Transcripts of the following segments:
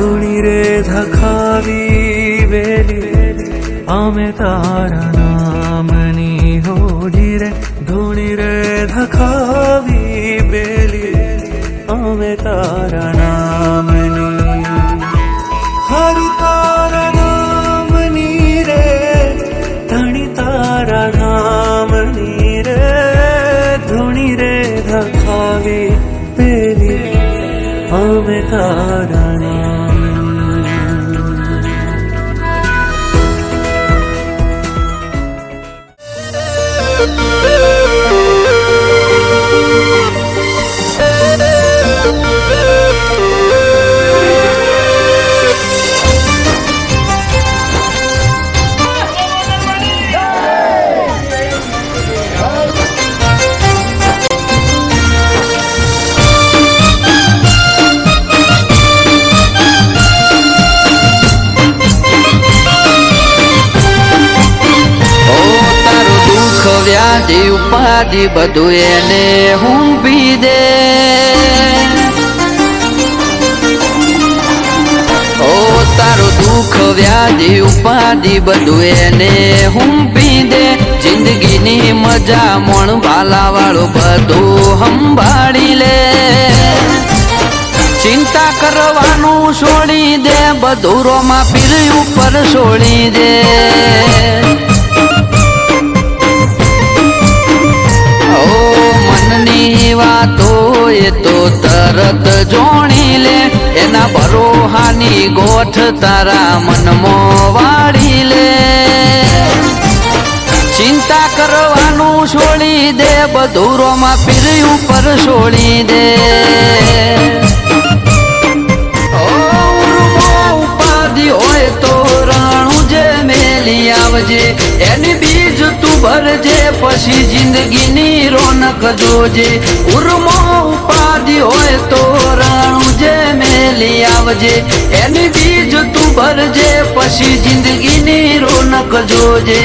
ધૂણી રે ધખાવી વેલી અમે તારા નામની હોજી રે ધૂણી રે ધખાવી બેલી અમે તારા નામની હરિ તારા નામની રે ધણી તારા નામની રે ધૂણી રે ધખાવી પેલી અમે ઉપાધિ બધું એને હુંપી દે. ઓ, તારું દુઃખ, વ્યાધિ, ઉપાધિ બધું એને હુંપી દે. જિંદગીની મજા મણ વાલા વાળું બધું સંભાળી લે. ચિંતા કરવાનું છોડી દે, બધું રોમાં પીર ઉપર છોડી દે. મનની વાત હોય તો તરત જોણી લે. એના ભરોહાની ગોઠ તારા મનમાં વાળી લે. ચિંતા કરવાનું છોડી દે બધું રોમાં પીર ઉપર છોડી દે. ઉપાધિ હોય તો રાણું જે મેલી આવજે, એની બીજ તું ભરજે પછી જિંદગીની રોનક જોજે. ઉર્મો ઉપાધિ હોય તો રાણું જે મેલી આવજે. એની બીજ તું ભરજે, પછી જિંદગીની રોનક જોજે.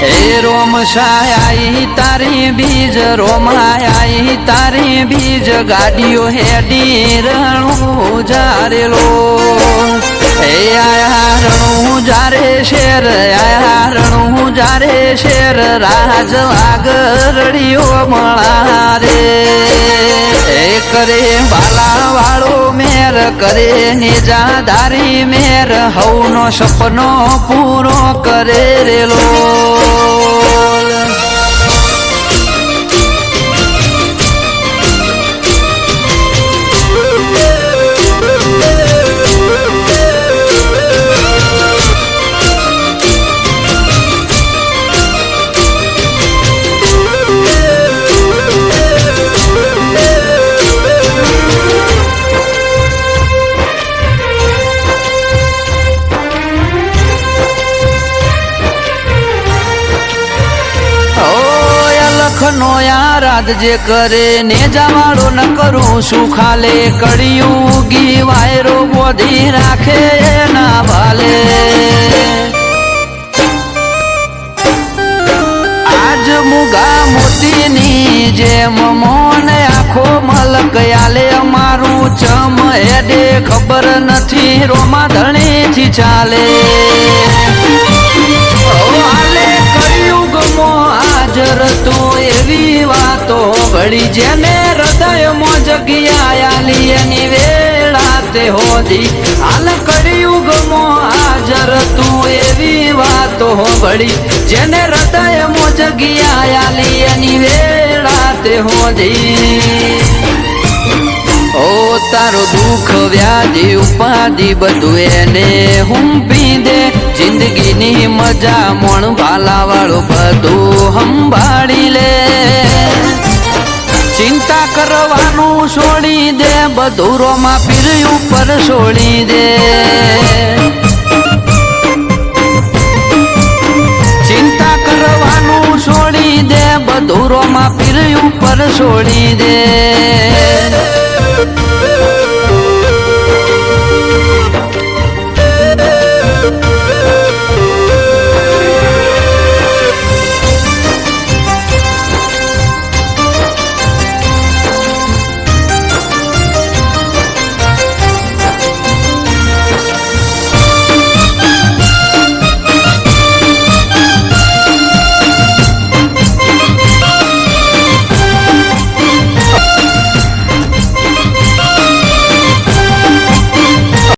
હે રોમ સાયાઈ તારી બીજ રોમાયાઈ તારી બીજ ગાડીઓ હેડી રણું જારેલો હે આયા રણું જારે શેર, આયા રણું જારે શેર, રાજ આગરડીઓ મળા રે કરે બાલા વાળો મેર, કરે નિજાદારી મેર, હવનો સપનો પૂરો કરે ઓય યારાદ જે કરે ને જવાળો ન કરું શું ખાલે કડિયું વાયરો બોધી રાખે ના ભાલે. આજ મુગા મોતીની જેમ મોન આખો મલક આલે અમારું ચમ હેડે ખબર નથી, રોમા ધણીથી ચાલે. કળિયુગમાં હાજર તો એવી વાતો વળી જેને હૃદયમાં જગ્યાયાલી એની વેળા તે હોદી. હાલ કળિયુગમાં હાજર તું એવી વાતો ઘડી જેને હૃદયમાં જગ્યા આલી એની વેળા તે હોદી. તારો દુઃખ, વ્યાધિ, ઉપાધિ બધું એને હું દે જિંદગીની મજા મણ ભાલા વાળું બધું સંભાળી લે. ચિંતા કરવાનું છોડી દે, બધું રોમાં પીર ઉપર છોડી દે. ચિંતા કરવાનું છોડી દે, બધું રોમાં પીર ઉપર છોડી દે. Oh, oh, oh.